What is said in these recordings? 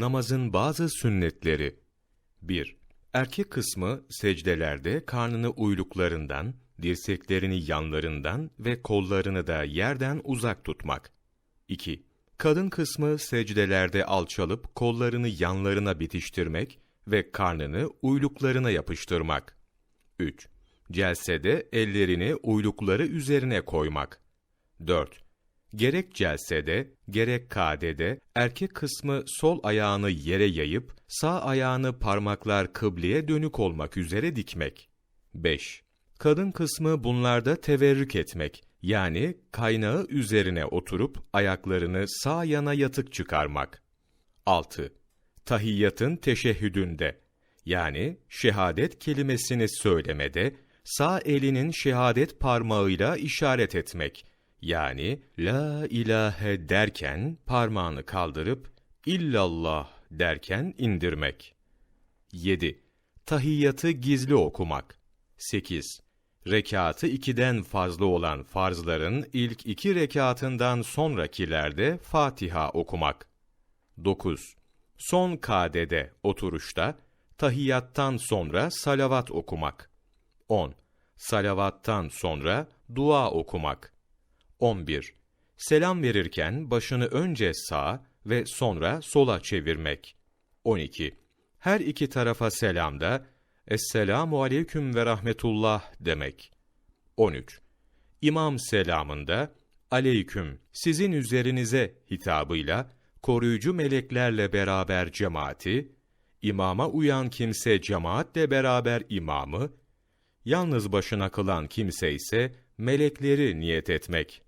Namazın bazı sünnetleri 1. Erkek kısmı secdelerde karnını uyluklarından, dirseklerini yanlarından ve kollarını da yerden uzak tutmak. 2. Kadın kısmı secdelerde alçalıp kollarını yanlarına bitiştirmek ve karnını uyluklarına yapıştırmak. 3. Celsede ellerini uylukları üzerine koymak. 4. Gerek celsede, gerek kadede erkek kısmı sol ayağını yere yayıp sağ ayağını parmaklar kıbleye dönük olmak üzere dikmek. 5. Kadın kısmı bunlarda teverrük etmek yani kaynağı üzerine oturup ayaklarını sağ yana yatık çıkarmak. 6. Tahiyyatın teşehhüdünde yani şehadet kelimesini söylemede sağ elinin şehadet parmağıyla işaret etmek. Yani la ilahe derken parmağını kaldırıp illallah derken indirmek. 7. Tahiyyatı gizli okumak. 8. Rekatı ikiden fazla olan farzların ilk iki rekatından sonrakilerde Fatiha okumak. 9. Son kadede oturuşta tahiyyattan sonra salavat okumak. 10. Salavattan sonra dua okumak. 11. Selam verirken başını önce sağa ve sonra sola çevirmek. 12. Her iki tarafa selamda Esselamu aleyküm ve rahmetullah demek. 13. İmam selamında aleyküm sizin üzerinize hitabıyla koruyucu meleklerle beraber cemaati, imama uyan kimse cemaatle beraber imamı, yalnız başına kılan kimse ise melekleri niyet etmek.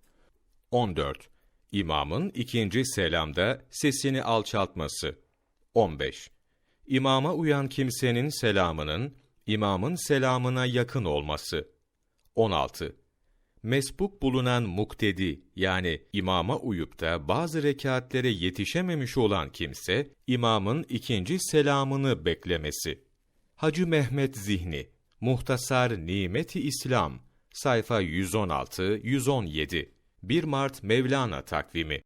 14. İmamın ikinci selamda sesini alçaltması. 15. İmama uyan kimsenin selamının, imamın selamına yakın olması. 16. Mesbuk bulunan muktedi yani imama uyup da bazı rekatlere yetişememiş olan kimse, imamın ikinci selamını beklemesi. Hacı Mehmet Zihni, Muhtasar Nimeti İslam, sayfa 116-117, 1 Mart Mevlana takvimi